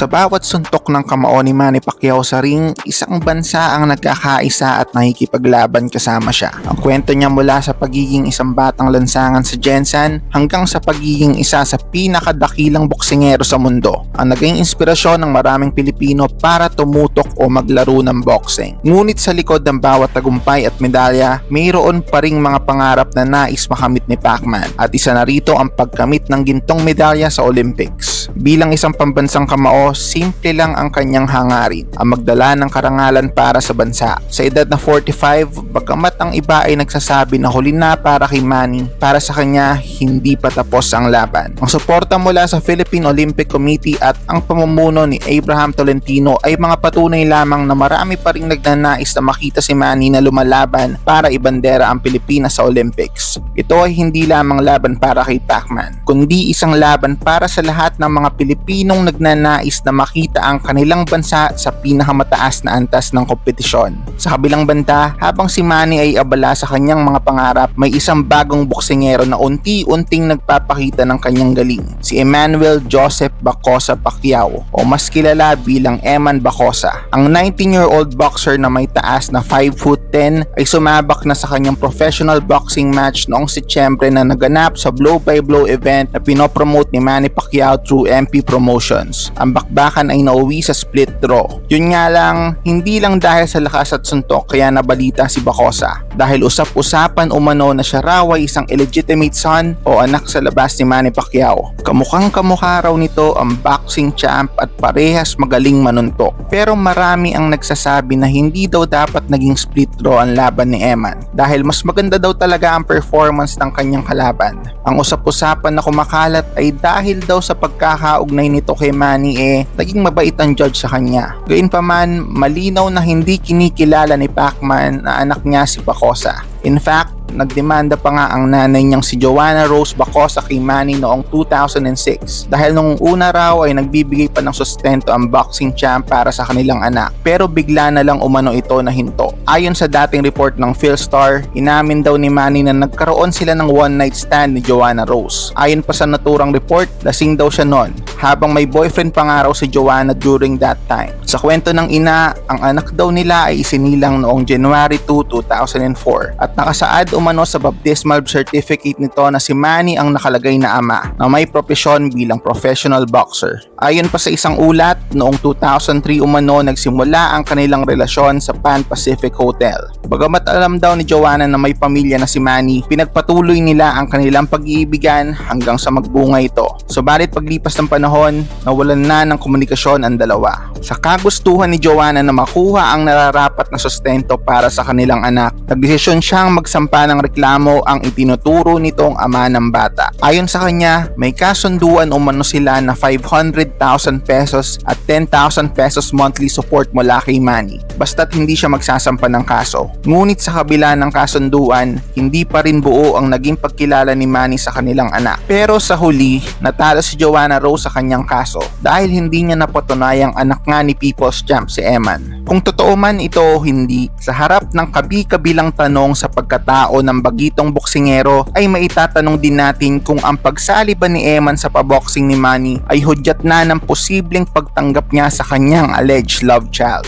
Sa bawat suntok ng kamao ni Manny Pacquiao sa ring, isang bansa ang nagkakaisa at nakikipaglaban kasama siya. Ang kwento niya mula sa pagiging isang batang lansangan sa Jensen hanggang sa pagiging isa sa pinakadakilang boksingero sa mundo ang naging inspirasyon ng maraming Pilipino para tumutok o maglaro ng boxing. Ngunit sa likod ng bawat tagumpay at medalya, mayroon pa ring mga pangarap na nais makamit ni Pacman at isa na rito ang pagkamit ng gintong medalya sa Olympics. Bilang isang pambansang kamao, simple lang ang kanyang hangarin, ang magdala ng karangalan para sa bansa. Sa edad na 45, bagamat ang iba ay nagsasabi na huli na para kay Manny, para sa kanya hindi pa tapos ang laban. Ang suporta mula sa Philippine Olympic Committee at ang pamumuno ni Abraham Tolentino ay mga patunay lamang na marami pa ring nagnanais na makita si Manny na lumalaban para ibandera ang Pilipinas sa Olympics. Ito ay hindi lamang laban para kay Pacman, kundi isang laban para sa lahat ng mga Pilipinong nagnanais na makita ang kanilang bansa sa pinakamataas na antas ng kompetisyon. Sa kabilang banda, habang si Manny ay abala sa kanyang mga pangarap, may isang bagong boksingero na unti-unting nagpapakita ng kanyang galing, si Emmanuel Joseph Bacosa Pacquiao o mas kilala bilang Eman Bacosa. Ang 19-year-old boxer na may taas na 5 foot 10 ay sumabak na sa kanyang professional boxing match noong Setyembre na naganap sa blow-by-blow event na pinopromote ni Manny Pacquiao through MP Promotions. Ang bakbakan ay nauwi sa split draw. Yun nga lang, hindi lang dahil sa lakas at suntok kaya nabalita si Bacosa. Dahil usap-usapan umano na siya raw ay isang illegitimate son o anak sa labas ni Manny Pacquiao. Kamukhang kamukha raw nito ang boxing champ at parehas magaling manuntok. Pero marami ang nagsasabi na hindi daw dapat naging split draw ang laban ni Eman dahil mas maganda daw talaga ang performance ng kanyang kalaban. Ang usap-usapan na kumakalat ay dahil daw sa pagkakaugnay nito kay Manny eh naging mabait ang judge sa kanya. Gayunpaman, malinaw na hindi kinikilala ni Pacman na anak niya si Bacosa. In fact, nagdemanda pa nga ang nanay niyang si Joanna Rose Bacosa kay Manny noong 2006 dahil nung una raw ay nagbibigay pa ng sustento ang boxing champ para sa kanilang anak pero bigla na lang umano ito na hinto. Ayon sa dating report ng Philstar, inamin daw ni Manny na nagkaroon sila ng one night stand ni Joanna Rose. Ayon pa sa naturang report, lasing daw siya noon habang may boyfriend pa nga raw si Joanna during that time. Sa kwento ng ina, ang anak daw nila ay isinilang noong January 2, 2004 at nakasaad umano sa baptismal certificate nito na si Manny ang nakalagay na ama na may propesyon bilang professional boxer. Ayon pa sa isang ulat, noong 2003 umano nagsimula ang kanilang relasyon sa Pan Pacific Hotel. Bagamat alam daw ni Joanna na may pamilya na si Manny, pinagpatuloy nila ang kanilang pag-iibigan hanggang sa magbunga ito. Subalit paglipas ng panahon, nawalan na ng komunikasyon ang dalawa. Sa kagustuhan ni Joanna na makuha ang nararapat na sustento para sa kanilang anak, nagdesisyon siyang magsampa ng reklamo ang itinuturo nitong ama ng bata. Ayon sa kanya, may kasunduan umano sila na 500,000 pesos at 10,000 pesos monthly support mula kay Manny. Basta't hindi siya magsasampa ng kaso. Ngunit sa kabila ng kasunduan, hindi pa rin buo ang naging pagkilala ni Manny sa kanilang anak. Pero sa huli, natalo si Joanna Rose sa kanyang kaso dahil hindi niya napatunayang anak nga ni People's Champ si Eman. Kung totoo man ito o hindi, sa harap ng kabi-kabilang tanong sa pagkatao ng bagitong boksingero ay maitatanong din natin kung ang pagsali ba ni Eman sa paboxing ni Manny ay hudyat na ng posibleng pagtanggap niya sa kanyang alleged love child.